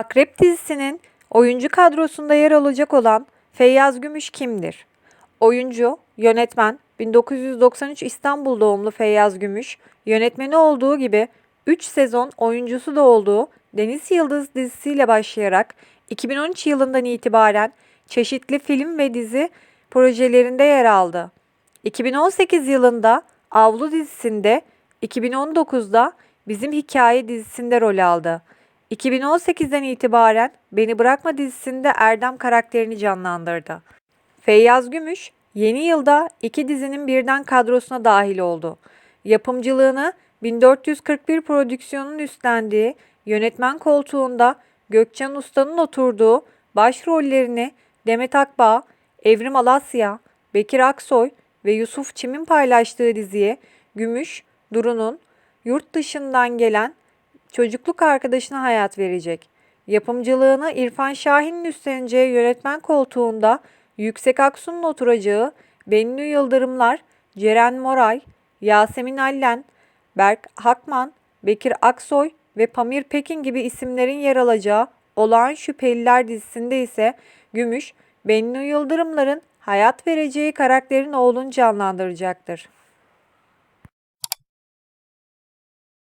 Akrep dizisinin oyuncu kadrosunda yer alacak olan Feyyaz Gümüş kimdir? Oyuncu, yönetmen 1993 İstanbul doğumlu Feyyaz Gümüş, yönetmeni olduğu gibi 3 sezon oyuncusu da olduğu Deniz Yıldız dizisiyle başlayarak 2013 yılından itibaren çeşitli film ve dizi projelerinde yer aldı. 2018 yılında Avlu dizisinde, 2019'da Bizim Hikaye dizisinde rol aldı. 2018'den itibaren Beni Bırakma dizisinde Erdem karakterini canlandırdı. Feyyaz Gümüş yeni yılda iki dizinin birden kadrosuna dahil oldu. Yapımcılığını 1441 prodüksiyonun üstlendiği yönetmen koltuğunda Gökçen Usta'nın oturduğu başrollerini Demet Akbağ, Evrim Alasya, Bekir Aksoy ve Yusuf Çim'in paylaştığı diziye Gümüş, Duru'nun yurt dışından gelen çocukluk arkadaşına hayat verecek. Yapımcılığını İrfan Şahin'in üstleneceği yönetmen koltuğunda Yüksek Aksu'nun oturacağı Bennu Yıldırımlar, Ceren Moray, Yasemin Allen, Berk Hakman, Bekir Aksoy ve Pamir Pekin gibi isimlerin yer alacağı Olağan Şüpheliler dizisinde ise Gümüş, Bennu Yıldırımların hayat vereceği karakterin oğlunu canlandıracaktır.